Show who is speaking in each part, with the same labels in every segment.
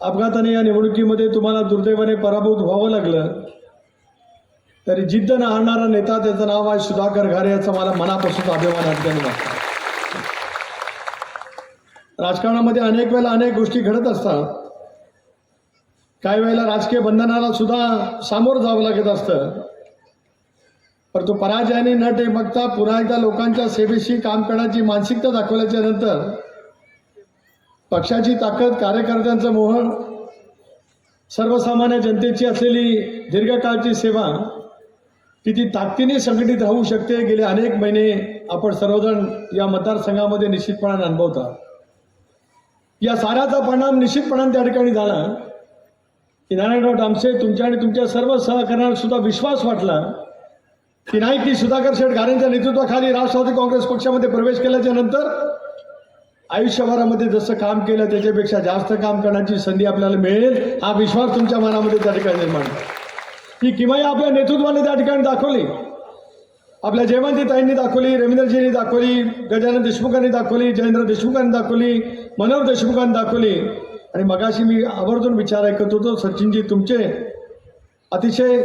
Speaker 1: अपघाताने या निवडणुकीमध्ये तुम्हाला दुर्दैवाने पराभूत व्हावं लागलं. तरी जिद्द न हारणारा नेता त्याचं नाव आहे सुधाकर घारे याचा मला मनापासून अभिमान अडचणी राजकारणामध्ये अनेक वेळेला अनेक गोष्टी घडत असतात. काही वेळेला राजकीय बंधनाला सुद्धा सामोरं जावं लागत असतं. परंतु पराजयाने न टेमकता पुन्हा एकदा लोकांच्या सेवेशी काम करण्याची मानसिकता दाखवल्याच्या नंतर पक्षाची ताकद कार्यकर्त्यांचं मोहन सर्वसामान्य जनतेची असलेली दीर्घकाळची सेवा किती ताकदीने संघटित राहू शकते गेले अनेक महिने आपण सर्वजण या मतदारसंघामध्ये निश्चितपणाने अनुभवता. या साऱ्याचा परिणाम निश्चितपणाने त्या ठिकाणी झाला. की नारायणराव डामसे तुमच्या आणि तुमच्या सर्व सहकार्यांना सुद्धा विश्वास वाटला. की नाही की सुधाकर शेठ गारेंच्या नेतृत्वाखाली राष्ट्रवादी काँग्रेस पक्षामध्ये प्रवेश केल्याच्यानंतर आयुष्यभरामध्ये जसं काम केलं त्याच्यापेक्षा जास्त काम करण्याची संधी आपल्याला मिळेल हा विश्वास तुमच्या मनामध्ये त्या ठिकाणी निर्माण ही किमाई आपल्या नेतृत्वाने त्या ठिकाणी दाखवली. आपल्या जयवंतीताईंनी दाखवली रवींद्रजींनी दाखवली गजानन देशमुखांनी दाखवली जयेंद्र देशमुखांनी दाखवली मनोहर देशमुखांनी दाखवली. आणि मगाशी मी आवर्जून विचार ऐकत होतो सचिनजी तुमचे अतिशय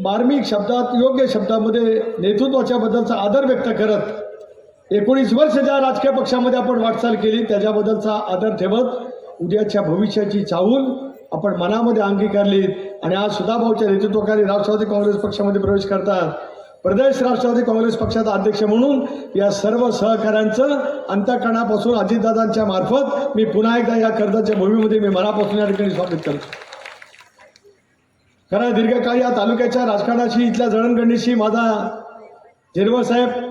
Speaker 1: मार्मिक शब्दात योग्य शब्दामध्ये नेतृत्वाच्या बद्दलचा आदर व्यक्त करत एकोणीस वर्ष ज्या राजकीय पक्षामध्ये आपण वाटचाल केली त्याच्याबद्दलचा आदर ठेवत उद्याच्या भविष्याची चाहूल आपण मनामध्ये अंगीकारली आणि आज सुधाभाऊच्या नेतृत्वाखाली राष्ट्रवादी काँग्रेस पक्षामध्ये प्रवेश करतात. प्रदेश राष्ट्रवादी काँग्रेस पक्षाचा अध्यक्ष म्हणून या सर्व सहकाऱ्यांचं अंतकरणापासून अजितदादांच्या मार्फत मी पुन्हा एकदा या कर्जाच्या भूमीमध्ये मी मनापासून या ठिकाणी स्वागत करतो. खरं दीर्घकाळ या तालुक्याच्या राजकारणाशी इथल्या जडणघडणीशी माझा झिरवळ साहेब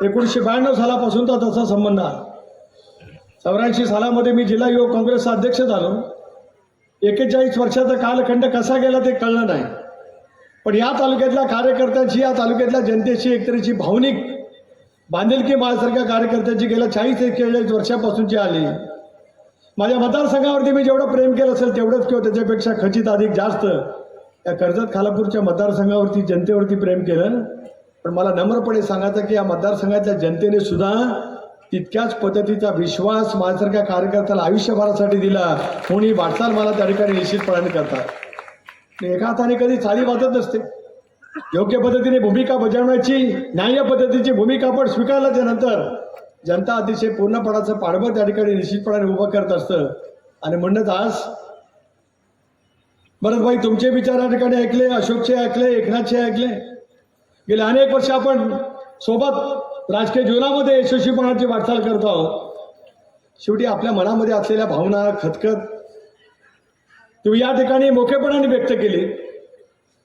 Speaker 1: एकोणीसशे ब्याण्णव सालापासूनचा तसा संबंध आला चौऱ्याऐंशी सालामध्ये मी जिल्हा युवक काँग्रेसचा अध्यक्ष झालो. एकेचाळीस वर्षाचा कालखंड कसा गेला ते कळलं नाही. पण या तालुक्यातल्या कार्यकर्त्यांची या तालुक्यातल्या जनतेशी एकतरीची भावनिक बांधिलकी माझ्यासारख्या कार्यकर्त्यांची गेल्या चाळीस एक्केचाळीस वर्षापासूनची आली. माझ्या मतदारसंघावरती मी जेवढं प्रेम केलं असेल तेवढंच किंवा त्याच्यापेक्षा खचित अधिक जास्त या कर्जत खालापूरच्या मतदारसंघावरती जनतेवरती प्रेम केलं. पण मला नम्रपणे सांगायचं की या मतदारसंघातल्या जनतेने सुद्धा तितक्याच पद्धतीचा विश्वास माझ्यासारख्या कार्यकर्त्याला आयुष्यभरासाठी दिला कोणी वाटचाल मला त्या ठिकाणी निश्चितपणाने करतात. एका हाताने कधी चाली वाजत नसते. योग्य पद्धतीने भूमिका बजावण्याची न्याय्य पद्धतीची भूमिका आपण स्वीकारल्याच्या नंतर जनता अतिशय पूर्णपणाचं पाठबळ त्या ठिकाणी निश्चितपणाने उभं करत असतं. आणि म्हणणंच आज भरतभाई तुमचे विचार या ठिकाणी ऐकले अशोकचे ऐकले एकनाथचे ऐकले. गेले अनेक वर्ष आपण सोबत राजकीय जीवनामध्ये यशस्वीपणाची वाटचाल करतो आहोत. शेवटी आपल्या मनामध्ये असलेल्या भावना खतखत तू या ठिकाणी मोठेपणाने व्यक्त केली.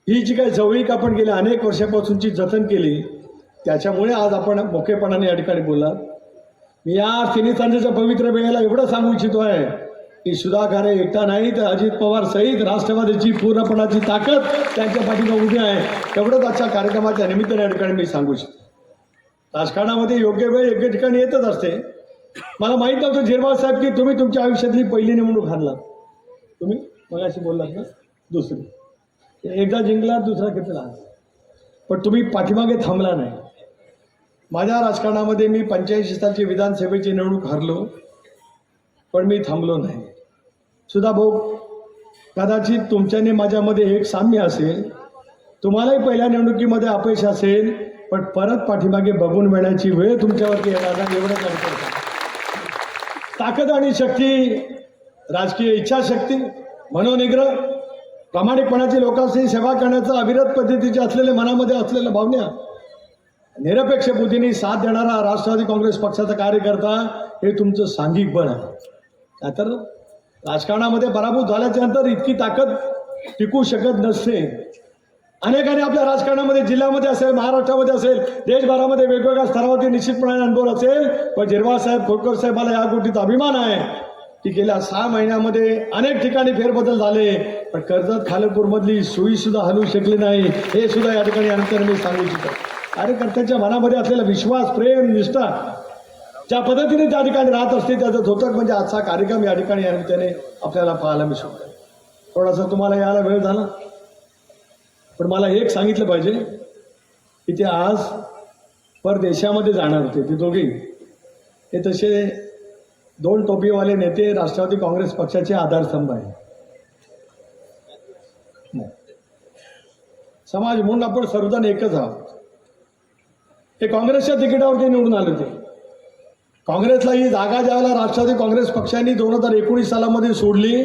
Speaker 1: ही जी काही जवळीक आपण गेल्या अनेक वर्षापासूनची जतन केली त्याच्यामुळे आज आपण मोठेपणाने या ठिकाणी बोललात. मी या तिन्ही पवित्र वेळेला एवढं सांगू इच्छितो आहे की सुधाकारे एकटा नाही तर अजित पवार सहित राष्ट्रवादीची पूर्णपणाची ताकद त्यांच्या पाठीला उभी आहे. तेवढंच आजच्या कार्यक्रमाच्या निमित्ताने या ठिकाणी मी सांगू इच्छितो. राजकारणामध्ये योग्य वेळ योग्य ठिकाणी येतच असते. मला माहीत नव्हतं झिरवाळ साहेब की तुम्ही तुमच्या आयुष्यातली पहिली निवडणूक हारलात तुम्ही मगाशी बोललात ना? दुसरी. एकदा जिंकला दुसरा घेतला. पण तुम्ही पाठीमागे थांबला नाही. माझ्या राजकारणामध्ये मी पंच्याऐंशी सालची विधानसभेची निवडणूक हरलो पण मी थांबलो नाही. सुधा भाऊ कदाचित तुमच्याने माझ्यामध्ये एक साम्य असेल. तुम्हालाही पहिल्या निवडणुकीमध्ये अपयश असेल पण परत पाठीमागे बघून मिळण्याची वेळ तुमच्यावरती येणार नाही एवढं काम ताकद आणि शक्ती राजकीय इच्छाशक्ती मनोनिग्रह प्रामाणिकपणाची लोकांशी सेवा करण्याचा अविरत पद्धतीचे असलेले मनामध्ये असलेल्या भावना निरपेक्ष बुद्धीने साथ देणारा राष्ट्रवादी काँग्रेस पक्षाचा कार्यकर्ता हे तुमचं सांघिक बळ आहे. तर राजकारणामध्ये पराभूत झाल्याच्यानंतर इतकी ताकद टिकू शकत नसते. अनेकांनी आपल्या राजकारणामध्ये जिल्ह्यामध्ये असेल महाराष्ट्रामध्ये असेल देशभरामध्ये वेगवेगळ्या स्तरावरती निश्चितपणाने अनुभव असेल पण जिरवा साहेब खोडकर साहेबाला या गोष्टीचा अभिमान आहे की गेल्या सहा महिन्यामध्ये अनेक ठिकाणी फेरबदल झाले पण कर्जत खालपूरमधली सुई सुद्धा हलवू शकली नाही. हे सुद्धा या ठिकाणी अंतर मी सांगू इच्छितो. कार्यकर्त्यांच्या मनामध्ये असलेला विश्वास प्रेम निष्ठा ज्या पद्धतीने त्या ठिकाणी राहत असते त्याचं धोतक म्हणजे आजचा कार्यक्रम या ठिकाणी या निमित्ताने आपल्याला पाहायला मिळतो थोडासा तुम्हाला यायला वेळ झाला. पण मला एक सांगितलं पाहिजे की ते आज परदेशामध्ये जाणार होते ते दोघे. हे तसे दोन टोपीवाले नेते राष्ट्रवादी काँग्रेस पक्षाचे आधारस्तंभ आहे समाज म्हणून आपण सर्वजण एकच आहोत. ते काँग्रेसच्या तिकिटावरती निवडून आले होते. काँग्रेसला ही जागा ज्यावेळेला राष्ट्रवादी काँग्रेस पक्षाने दोन हजार एकोणीस सालामध्ये सोडली.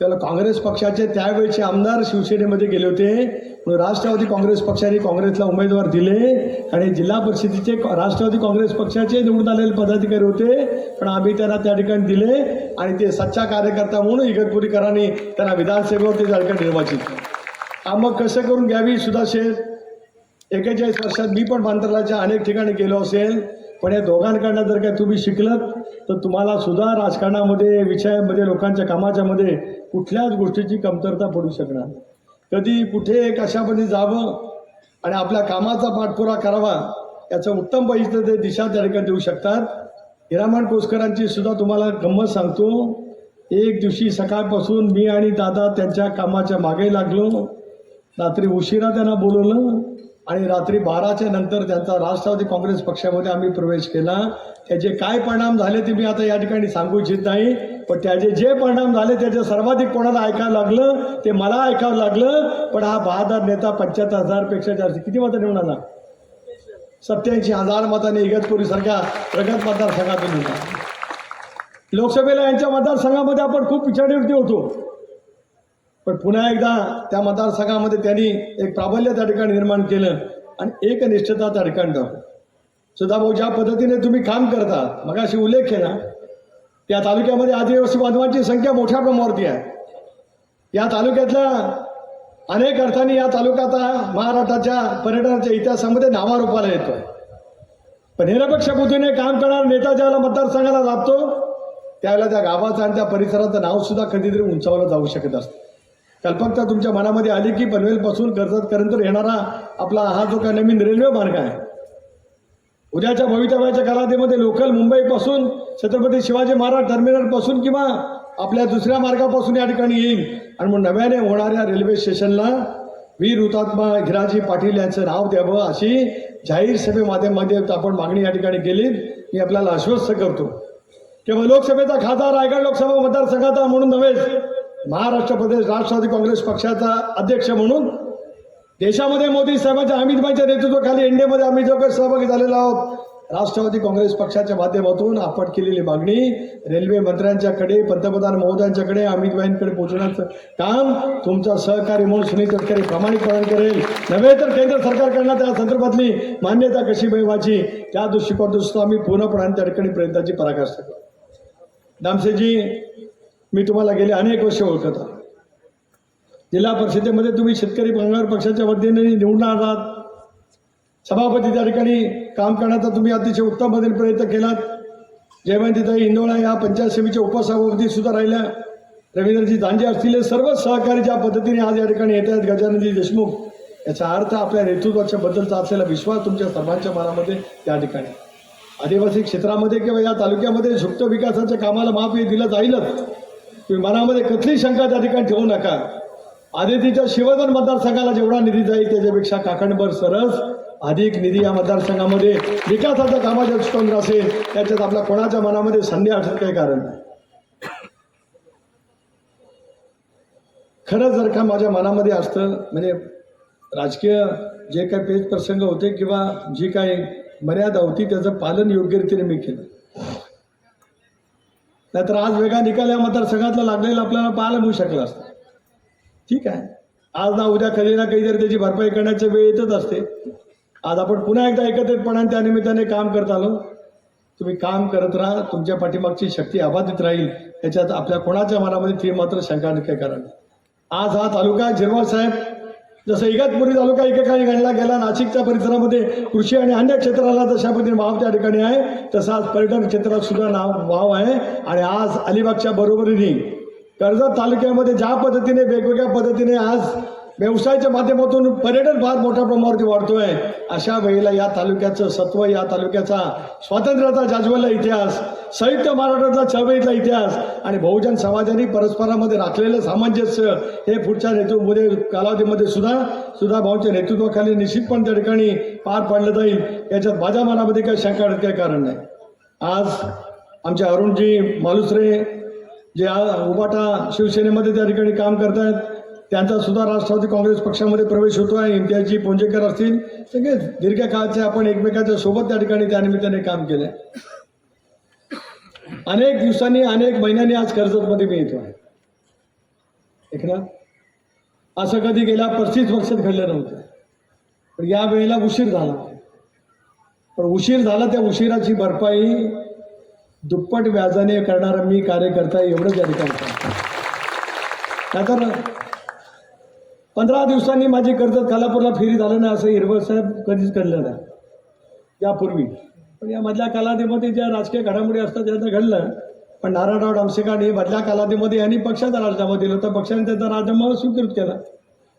Speaker 1: त्याला काँग्रेस पक्षाचे त्यावेळेचे आमदार शिवसेनेमध्ये गेले होते. म्हणून राष्ट्रवादी काँग्रेस पक्षाने काँग्रेसला उमेदवार दिले. आणि जिल्हा परिषदेचे राष्ट्रवादी काँग्रेस पक्षाचे निवडून आलेले पदाधिकारी होते. पण आम्ही त्यांना त्या ठिकाणी दिले. आणि ते सच्चा कार्यकर्ता म्हणून इगतपुरीकरांनी त्यांना विधानसभेवरती त्या ठिकाणी निर्वाचित केलं. मग कसं करून घ्यावी सुद्धा शेठ एकेचाळीस वर्षात मी पण बांतरलाच्या अनेक ठिकाणी गेलो असेल. पण या दोघांकडनं जर काय तुम्ही शिकलत तर तुम्हाला सुद्धा राजकारणामध्ये विषयामध्ये लोकांच्या कामाच्यामध्ये कुठल्याच गोष्टीची कमतरता पडू शकणार. कधी कुठे कशामध्ये जावं आणि आपल्या कामाचा पाठपुरा करावा याचं उत्तम बघितलं ते दिशा त्या ठिकाणी देऊ शकतात. हिरामण कोसकरांची सुद्धा तुम्हाला गंमत सांगतो एक दिवशी सकाळपासून मी आणि दादा त्यांच्या कामाच्या मागे लागलो. रात्री उशिरा त्यांना बोलवलं. आणि रात्री बाराच्या नंतर त्यांचा राष्ट्रवादी काँग्रेस पक्षामध्ये आम्ही प्रवेश केला. त्याचे काय परिणाम झाले ते मी आता या ठिकाणी सांगू इच्छित नाही. पण त्याचे जे परिणाम झाले त्याचे सर्वाधिक कोणाला ऐकायला लागलं ते मला ऐकावं लागलं. पण हा बहादार नेता पंच्याहत्तर हजारपेक्षा जास्त किती मतं निवडून आला? सत्याऐंशी हजार मताने इगतपुरीसारख्या प्रगत मतदारसंघातून निवडला लोकसभेला यांच्या मतदारसंघामध्ये आपण खूप पिछाडीवरती होतो. पण पुन्हा एकदा त्या मतदारसंघामध्ये त्यांनी एक प्राबल्य त्या ठिकाणी निर्माण केलं आणि एकनिष्ठता त्या ठिकाणी दाखवली सुधाभाऊ ज्या पद्धतीने तुम्ही काम करता मग अशी उल्लेख केला या तालुक्यामध्ये आदिवासी बांधवांची संख्या मोठ्या प्रमाणावरती आहे. या तालुक्यातल्या अनेक अर्थाने या तालुका आता महाराष्ट्राच्या पर्यटनाच्या इतिहासामध्ये नावारूपाला येतो. पण निरपेक्ष बुद्धीने काम करणारा नेता ज्याला मतदारसंघाला लाभतो त्यावेळेला त्या गावाचं आणि त्या परिसराचं नावसुद्धा कधीतरी उंचावलं जाऊ शकत असतं. कल्पकता तुमच्या मनामध्ये आली की पनवेलपासून कर्जतपर्यंत येणारा आपला हा जो काही नवीन रेल्वे मार्ग आहे. उद्याच्या भवितव्याच्या कालावधीमध्ये लोकल मुंबईपासून छत्रपती शिवाजी महाराज टर्मिनलपासून किंवा आपल्या दुसऱ्या मार्गापासून या ठिकाणी येईल. आणि मग नव्याने होणाऱ्या रेल्वे स्टेशनला वीर हुतात्मा हिराजी पाटील यांचं नाव द्यावं अशी जाहीर सभेमाध्यमामध्ये आपण मागणी या ठिकाणी केली. मी आपल्याला आश्वस्त करतो. केवळ लोकसभेचा खासदार रायगड लोकसभा मतदारसंघाचा म्हणून नव्हे महाराष्ट्र प्रदेश राष्ट्रवादी काँग्रेस पक्षाचा अध्यक्ष म्हणून देशामध्ये मोदी साहेबांच्या अमितभाईच्या नेतृत्वाखाली एनडीएमध्ये आम्ही जो काही सहभागी झालेलो आहोत. राष्ट्रवादी काँग्रेस पक्षाच्या माध्यमातून आपण केलेली मागणी रेल्वे मंत्र्यांच्याकडे पंतप्रधान महोदयांच्याकडे अमितभाईंकडे पोहोचण्याचं काम तुमचा सहकारी म्हणून सुनील तटकरे प्रामाणिकपणे करेल. नव्हे तर केंद्र सरकारकडनं त्या संदर्भातली मान्यता कशी मिळवायची त्या दृष्टिकोनातून दृष्टी आम्ही पूर्णपणे त्या ठिकाणी प्रयत्नाची पराकाष्ठा करू. दामसेजी मी तुम्हाला गेले अनेक वर्ष ओळखत आहे. जिल्हा परिषदेमध्ये तुम्ही शेतकरी कामगार पक्षाच्या वतीने निवडून आहात. सभापती त्या ठिकाणी काम करण्याचा तुम्ही अतिशय उत्तम पद्धतीने प्रयत्न केलात. जयवंतीताई इंदोळा या पंचायत समितीच्या उपसभापती सुद्धा राहिल्या. रवींद्रजी दांजे असतील सर्व सहकारी ज्या पद्धतीने आज या ठिकाणी येत आहेत गजाननजी देशमुख याचा अर्थ आपल्या नेतृत्वाच्या बद्दलचा असलेला विश्वास तुमच्या सर्वांच्या मनामध्ये त्या ठिकाणी. आदिवासी क्षेत्रामध्ये किंवा या तालुक्यामध्ये झुकत विकासाच्या कामाला माफ हे दिलं जाईलच. तुम्ही मनामध्ये कसली शंका त्या ठिकाणी ठेवू नका. आदितीच्या शिवधन मतदारसंघाला जेवढा निधी जाईल त्याच्यापेक्षा काकणभर सरस अधिक निधी या मतदारसंघामध्ये विकासाच्या कामाच्या दृष्टिकोन असेल त्याच्यात आपल्या कोणाच्या मनामध्ये संधी असण्याचं काही कारण. नाही खरं जर का माझ्या मनामध्ये असतं म्हणजे राजकीय जे काही पेच प्रसंग होते किंवा जी काही मर्यादा होती त्याचं पालन योग्यरीतीने मी केलं. नाहीतर आज वेगळा निकाल या मतदारसंघातला लागलेला आपल्याला पाहायला मिळू शकला असतं. ठीक आहे. आज ना उद्या कधी ना कधीतरी त्याची भरपाई करण्याची वेळ येतच असते. आज आपण पुन्हा एकदा एकत्रितपणाने त्या निमित्ताने काम करत आलो. तुम्ही काम करत राहा. तुमच्या पाठीमागची शक्ती अबाधित राहील. याच्यात आपल्या कोणाच्या मनामध्ये ती मात्र शंका नक्की कारण आज हा तालुका जिरवाळ साहेब. जसं इगतपुरी तालुका एकेकाळी घडला गेला नाशिकच्या परिसरामध्ये कृषी आणि अन्य क्षेत्राला जशा पद्धतीने वाव त्या ठिकाणी आहे तसं आज पर्यटन क्षेत्रात सुद्धा नाव वाव आहे. आणि आज अलिबागच्या बरोबरीने कर्जत तालुक्यामध्ये ज्या पद्धतीने वेगवेगळ्या पद्धतीने आज व्यवसायाच्या माध्यमातून पर्यटन फार मोठ्या प्रमाणावरती वाढतोय. अशा वेळेला या तालुक्याचं सत्व या तालुक्याचा स्वातंत्र्याचा जाजवलेला इतिहास संयुक्त महाराष्ट्राचा चळवळीतला इतिहास आणि बहुजन समाजाने परस्परामध्ये राखलेलं सामंजस्य हे पुढच्या नेतृत्वमध्ये कालावधीमध्ये सुद्धा सुद्धा भाऊच्या नेतृत्वाखाली निश्चितपणे त्या ठिकाणी पार पाडलं जाईल. याच्यात माझ्या मनामध्ये काही शंका काही कारण नाही. आज आमचे अरुणजी मालुसरे जे उबाटा शिवसेनेमध्ये त्या ठिकाणी काम करतायत त्यांचा सुद्धा राष्ट्रवादी काँग्रेस पक्षामध्ये प्रवेश होतो आहे इम्तियाजी पोंजेकर असतील सगळे दीर्घकाळचे आपण एकमेकाच्या सोबत त्या ठिकाणी त्यानिमित्ताने काम केलं अनेक दिवसांनी अनेक महिन्यांनी आज कर्जतमध्ये मी येतो आहे. एकनाथ असं कधी गेल्या पस्तीस वर्षात घडलं नव्हतं. पण या वेळेला उशीर झाला. पण उशीर झाला त्या उशिराची भरपाई दुप्पट व्याजाने करणारा मी कार्यकर्ता एवढंच या ठिकाणी सांगतो. पंधरा दिवसांनी माझी कर्जत खालापूरला फेरी झालं नाही असं हिरवळ साहेब कधीच घडलं नाही. यापूर्वी. पण या मधल्या कालावधीमध्ये ज्या राजकीय घडामोडी असतात त्याचं घडलं पण नारायणराव डामसेकांनी मधल्या कालावधीमध्ये यांनी पक्षाचा राजीनामा दिला होता. पक्षाने त्याचा राजीनामा स्वीकृत केला.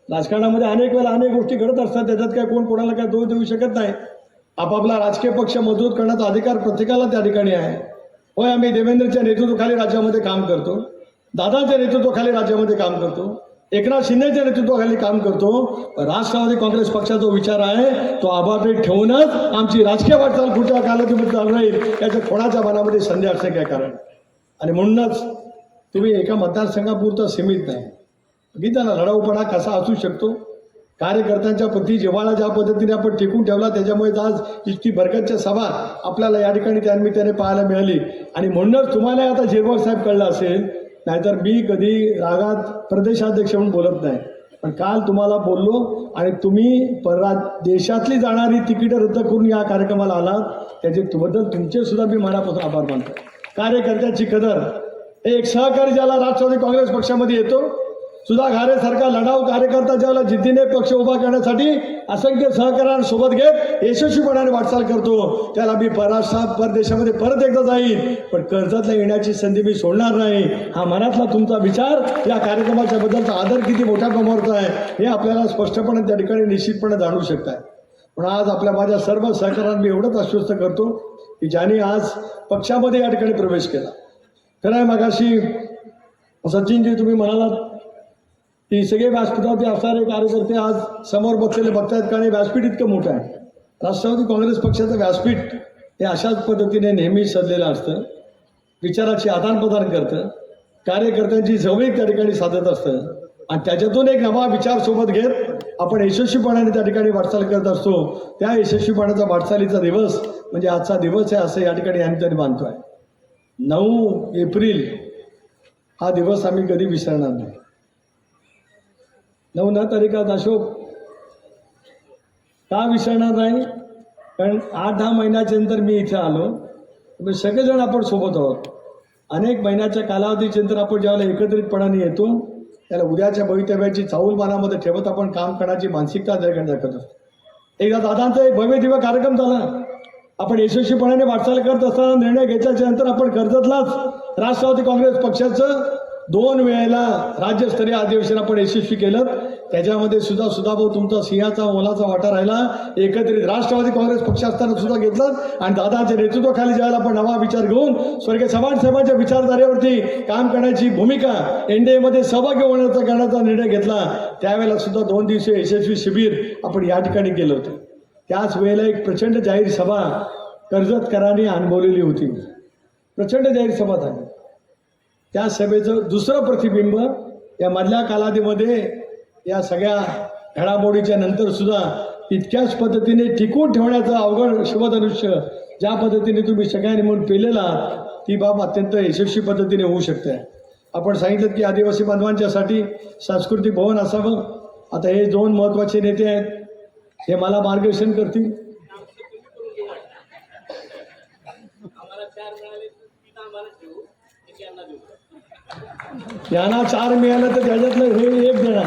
Speaker 1: राजकारणामध्ये अनेक वेळा अनेक गोष्टी घडत असतात. त्याच्यात काय कोण कोणाला काय दोष देऊ शकत नाही. आपापला राजकीय पक्ष मजबूत करण्याचा अधिकार प्रत्येकाला त्या ठिकाणी आहे. होय आम्ही देवेंद्रच्या नेतृत्वाखाली राज्यामध्ये काम करतो. दादाच्या नेतृत्वाखाली राज्यामध्ये काम करतो. एकनाथ शिंदेच्या नेतृत्वाखाली काम करतो. राष्ट्रवादी काँग्रेस पक्षाचा जो विचार आहे तो आबापेट ठेवूनच आमची राजकीय वाटचाल पुढच्या कालावधीमध्ये चालू राहील याच्या कोणाच्या मनामध्ये संध्या असणे काय कारण? आणि म्हणूनच तुम्ही एका मतदारसंघापुरता सीमित नाही. बघितलं ना लढाऊपणा कसा असू शकतो? कार्यकर्त्यांच्या प्रति जिव्हाळा ज्या पद्धतीने आपण टिकून ठेवला त्याच्यामुळेच आज इतकी बरकतच्या सभा आपल्याला या ठिकाणी त्यानिमित्ताने पाहायला मिळाली. आणि म्हणूनच तुम्हाला आता झिरवळ साहेब कळलं असेल नाहीतर मी कधी रागात प्रदेशाध्यक्ष म्हणून बोलत नाही. पण काल तुम्हाला बोललो आणि तुम्ही परा देशातली जाणारी तिकीटं रद्द करून या कार्यक्रमाला आलात त्याचे बद्दल तुमचेसुद्धा मी मनापासून आभार मानतो. कार्यकर्त्याची कदर. एक सहकारी ज्याला राष्ट्रवादी काँग्रेस पक्षामध्ये येतो सुधा घारेसारखा लढाऊ कार्यकर्ता ज्याला जिद्दीने पक्ष उभा करण्यासाठी असंख्य सहकार्यांसोबत घेत यशस्वीपणाने वाटचाल करतो. त्याला मी परराष्ट्रात परदेशामध्ये परत एकदा जाईल पण कर्जातला येण्याची संधी मी सोडणार नाही. हा मनातला तुमचा विचार या कार्यक्रमाच्या बद्दलचा आदर किती मोठ्या प्रमाणात आहे हे आपल्याला स्पष्टपणे त्या ठिकाणी निश्चितपणे जाणू शकताय. पण आज आपल्या माझ्या सर्व सहकार्यांना मी एवढंच आश्वस्त करतो की ज्यांनी आज पक्षामध्ये या ठिकाणी प्रवेश केला. खरं आहे मगाशी सचिनजी तुम्ही म्हणालात की सगळे व्यासपीठावरती असणारे कार्यकर्ते आज समोर बसलेले बघतायत कारण व्यासपीठ इतकं मोठं आहे. राष्ट्रवादी काँग्रेस पक्षाचं व्यासपीठ हे अशाच पद्धतीने नेहमी सजलेलं असतं. विचाराची आदानप्रदान करतं. कार्यकर्त्यांची जवळीक त्या ठिकाणी साधत असतं. आणि त्याच्यातून एक नवा विचार सोबत घेत आपण यशस्वीपणाने त्या ठिकाणी वाटचाल करत असतो. त्या यशस्वीपणाचा वाटचालीचा दिवस म्हणजे आजचा दिवस आहे असं या ठिकाणी आम्ही तरी मानतो आहे नऊ एप्रिल हा दिवस आम्ही कधी विसरणार नाही. नवना तारीखात अशोक का विसरणार नाही? कारण आठ दहा महिन्याच्या नंतर मी इथे आलो. म्हणजे सगळेजण आपण सोबत आहोत. अनेक महिन्याच्या कालावधीच्या नंतर आपण ज्यावेळेला एकत्रितपणाने येतो त्याला उद्याच्या भवितव्याची चाऊल मानामध्ये ठेवत आपण काम करण्याची मानसिकता जगत दाखवत असतो. एकदा दादांचा एक भव्य दिव्य कार्यक्रम झाला. आपण यशस्वीपणाने वाटचाल करत असताना निर्णय घेतल्याच्या नंतर आपण कर्जतलाच राष्ट्रवादी काँग्रेस पक्षाचं दोन वेळेला राज्यस्तरीय अधिवेशन आपण यशस्वी केलं. त्याच्यामध्ये सुद्धा सुधाभाऊ तुमचा सिंहाचा मोलाचा वाटा राहिला. एकत्रित राष्ट्रवादी काँग्रेस पक्ष असताना सुद्धा घेतलं. आणि दादाच्या नेतृत्वाखाली ज्यावेळेला आपण नवा विचार घेऊन स्वर्गीय चव्हाण साहेबांच्या विचारधारेवरती काम करण्याची भूमिका एनडीएमध्ये सहभागी होण्याचा करण्याचा निर्णय घेतला. त्यावेळेला सुद्धा दोन दिवसीय यशस्वी शिबिर आपण या ठिकाणी केलं होतं. त्याच वेळेला एक प्रचंड जाहीर सभा कर्जतकरांनी अनुभवलेली होती. प्रचंड जाहीर सभा झाली. त्या सभेचं दुसरं प्रतिबिंब या मधल्या कालावधीमध्ये या सगळ्या घडामोडीच्या नंतरसुद्धा इतक्याच पद्धतीने टिकून ठेवण्याचं अवघड शिवधनुष्य ज्या पद्धतीने तुम्ही सगळ्यांनी म्हणून पेलेला ती बाब अत्यंत यशस्वी पद्धतीने होऊ शकते. आपण सांगितलं की आदिवासी बांधवांच्यासाठी सांस्कृतिक भवन असावं. आता हे दोन महत्त्वाचे नेते आहेत. हे मला मार्गदर्शन करतील. यांना चार मिळालं तर त्याच्यातलं हे एक देणार.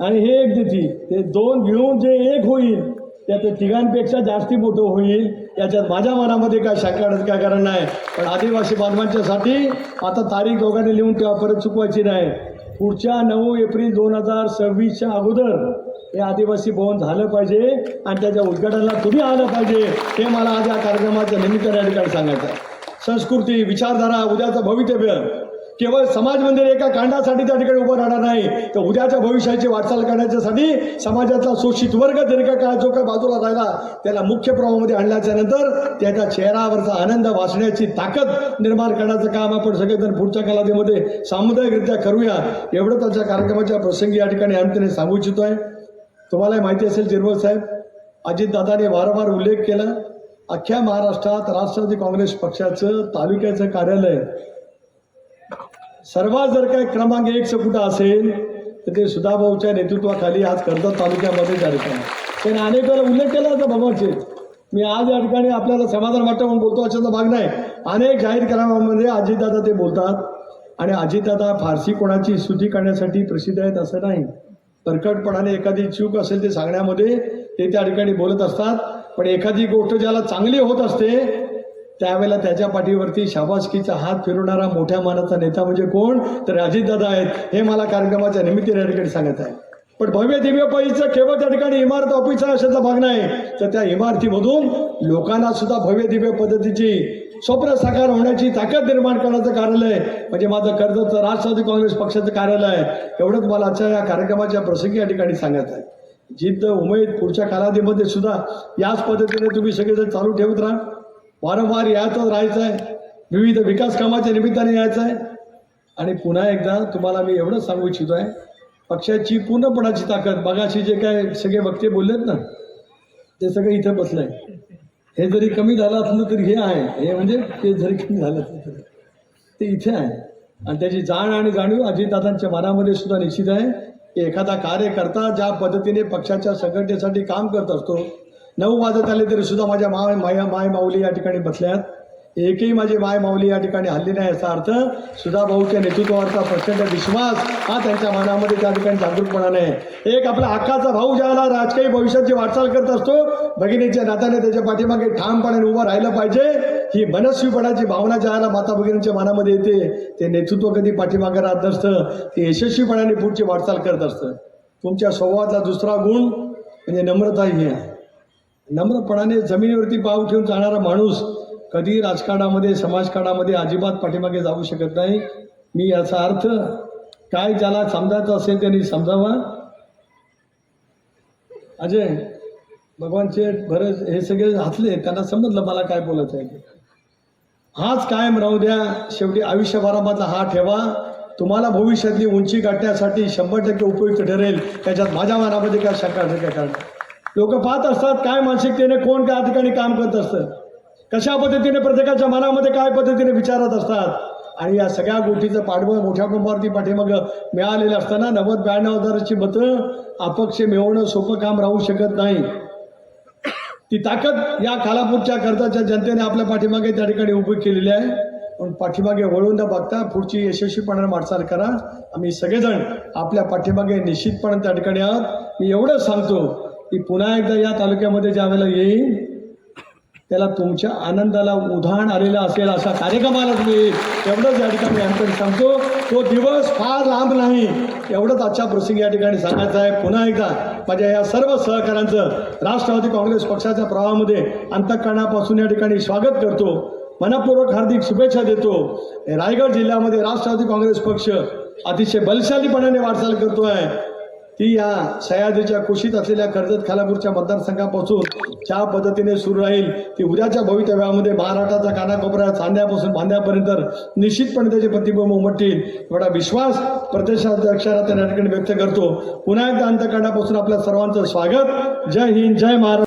Speaker 1: आणि हे एक देतील. ते दोन घेऊन जे एक होईल त्याचं तिघांपेक्षा जास्ती मोठं होईल. याच्यात माझ्या मनामध्ये काय शंका काय कारण नाही. पण आदिवासी बांधवांच्यासाठी आता तारीख दोघांनी लिहून तेव्हा परत चुकवायची नाही. पुढच्या नऊ एप्रिल दोन हजार सव्वीसच्या अगोदर हे आदिवासी भवन झालं पाहिजे आणि त्याच्या उद्घाटनाला तुम्ही आलं पाहिजे. हे मला आज या कार्यक्रमाच्या निमित्ताने या ठिकाणी सांगायचं संस्कृती विचारधारा उद्याचं भवितव्य. केवळ समाज मंदिर एका कांडासाठी त्या ठिकाणी उभं राहणार नाही. तर उद्याच्या भविष्याची वाटचाल करण्याच्यासाठी समाजातला शोषित वर्ग दीर्घकाळ जो काही बाजूला राहिला त्याला मुख्य प्रवाहामध्ये आणल्याच्या नंतर त्याच्या चेहऱ्यावरचा आनंद वाचण्याची ताकद निर्माण करण्याचं काम आपण सगळेजण पुढच्या कालावधीमध्ये सामुदायिकरित्या करूया. एवढं त्याच्या कार्यक्रमाच्या प्रसंगी या ठिकाणी आमच्याने सांगू इच्छितो आहे. तुम्हालाही माहिती असेल जिरवळ साहेब अजितदादाने वारंवार उल्लेख केला अख्ख्या महाराष्ट्रात राष्ट्रवादी काँग्रेस पक्षाचं तालुक्याचं कार्यालय सर्वात जर काय क्रमांक एकचं कुठं असेल तर ते सुधाभाऊच्या नेतृत्वाखाली आज कर्जत तालुक्यामध्ये त्या ठिकाणी त्यांनी अनेक वेळा उल्लेख केला होता बाबाचे मी आज या ठिकाणी आपल्याला समाधान वाटतं म्हणून बोलतो अशाचा भाग नाही. अनेक जाहीर करामामध्ये अजितदादा ते बोलतात. आणि अजितदादा फारसी कोणाची स्तुती करण्यासाठी प्रसिद्ध आहेत असं नाही. परकटपणाने एखादी चूक असेल ते सांगण्यामध्ये ते त्या ठिकाणी बोलत असतात. पण एखादी गोष्ट ज्याला चांगली होत असते त्यावेळेला त्याच्या पाठीवरती शाबासकीचा हात फिरवणारा मोठ्या मानाचा नेता म्हणजे कोण? तर अजितदादा आहेत. हे मला कार्यक्रमाच्या निमित्ताने या ठिकाणी सांगत आहे पण भव्य दिव्य पैचं केवळ त्या ठिकाणी इमारत ऑफिस आहे अशाचा भाग नाही. तर त्या इमारतीमधून लोकांना सुद्धा भव्य दिव्य पद्धतीची स्वप्न साकार होण्याची ताकद निर्माण करण्याचं कार्यालय म्हणजे माझं कर्जतचं राष्ट्रवादी काँग्रेस पक्षाचं कार्यालय एवढंच मला आजच्या या कार्यक्रमाच्या प्रसंगी या ठिकाणी सांगत आहे जिद्द उमेद पुढच्या कालावधीमध्ये सुद्धा याच पद्धतीने तुम्ही सगळेजण चालू ठेवत राहा. वारंवार यायचंच राहायचं आहे विविध विकास कामाच्या निमित्ताने यायचं आहे आणि पुन्हा एकदा तुम्हाला मी एवढंच सांगू इच्छितो आहे पक्षाची पूर्णपणाची ताकद. बघाशी जे काय सगळे वक्ते बोललेत ना ते सगळं इथं बसलं. आहे हे जरी कमी झालं असलं तरी हे आहे. हे म्हणजे ते जरी कमी झालं असलं तरी ते इथे आहे. आणि त्याची जाण आणि जाणीव अजितदादांच्या मनामध्ये सुद्धा निश्चित आहे. की एखादा कार्यकर्ता ज्या पद्धतीने पक्षाच्या संघटनेसाठी काम करत असतो नऊ वाजत आले तरी सुद्धा माझ्या माय माया माय माऊली या ठिकाणी बसल्यात. एकही माझी माय माऊली या ठिकाणी हल्ली नाही याचा अर्थ सुधाभाऊच्या नेतृत्वावरचा प्रचंड विश्वास हा त्यांच्या मनामध्ये त्या ठिकाणी जागरूकपणाने नाही. एक आपला हक्काचा भाऊ ज्याला राजकीय भविष्याची वाटचाल करत असतो भगिनीच्या नात्याने त्याच्या पाठीमागे ठामपणे उभं राहिलं पाहिजे. ही मनस्वीपणाची भावना ज्याला माता भगिनींच्या मनामध्ये येते ते नेतृत्व कधी पाठीमागे राहत नसतं ते यशस्वीपणाने पुढची वाटचाल करत असतं. तुमच्या स्वभावातला दुसरा गुण म्हणजे नम्रता ही आहे. नम्रपणाने जमिनीवरती पाव ठेवून जाणारा माणूस कधी राजकारणामध्ये समाजकारणामध्ये अजिबात पाठीमागे जाऊ शकत नाही. मी याचा अर्थ काय ज्याला समजायचं असेल त्यांनी समजावा. अजय भगवानचे भरत हे सगळे हातले त्यांना समजलं मला काय बोलायचं आहे. हाच कायम राहू द्या शेवटी आयुष्यभरामधला हा ठेवा. तुम्हाला भविष्यातली उंची गाठण्यासाठी शंभर टक्के उपयुक्त ठरेल. त्याच्यात माझ्या मनामध्ये काय शंका नाही काय कारण लोक पाहत असतात काय मानसिकतेने कोण त्या ठिकाणी काम करत असतं. कशा पद्धतीने प्रत्येकाच्या मनामध्ये काय पद्धतीने विचारत असतात. आणि या सगळ्या गोष्टीचं पाठबळ मोठ्या प्रमाणावरती पाठीमागं मिळालेलं असताना नव्वद ब्याण्णव हजाराची मतं अपक्ष मिळवणं सोपं काम राहू शकत नाही. ती ताकद या खालापूरच्या खर्चाच्या जनतेने आपल्या पाठीमागे त्या ठिकाणी उभी केलेली आहे. पण पाठीमागे वळून न बघता पुढची यशस्वीपणाने वाटचाल करा. आम्ही सगळेजण आपल्या पाठीमागे निश्चितपणे त्या ठिकाणी आहोत. मी एवढंच सांगतो की पुन्हा एकदा या तालुक्यामध्ये ज्या वेळेला येईल त्याला तुमच्या आनंदाला उधाण आलेलं असेल अशा कार्यक्रमाला तुम्ही. एवढंच या ठिकाणी अंतर सांगतो तो दिवस फार लांब नाही. एवढंच आजच्या प्रसंगी या ठिकाणी सांगायचं आहे. पुन्हा एकदा माझ्या या सर्व सहकाऱ्यांचं राष्ट्रवादी काँग्रेस पक्षाच्या प्रवाहामध्ये अंतकरणापासून या ठिकाणी स्वागत करतो. मनपूर्वक हार्दिक शुभेच्छा देतो. रायगड जिल्ह्यामध्ये राष्ट्रवादी काँग्रेस पक्ष अतिशय बलशालीपणाने वाटचाल करतो आहे ती या सह्याद्रीच्या कुशीत असलेल्या कर्जत खालापूरच्या मतदारसंघापासून ज्या पद्धतीने सुरू राहील ती उद्याच्या भवितव्यामध्ये महाराष्ट्राचा कानाकोपऱ्या चांद्यापासून बांध्यापर्यंत निश्चितपणे त्याचे प्रतिबिंब उमटतील. एवढा विश्वास प्रदेशाध्यक्षाला त्या ठिकाणी व्यक्त करतो. पुन्हा एकदा अंतकांडापासून आपल्या सर्वांचं स्वागत. जय हिंद जय महाराष्ट्र.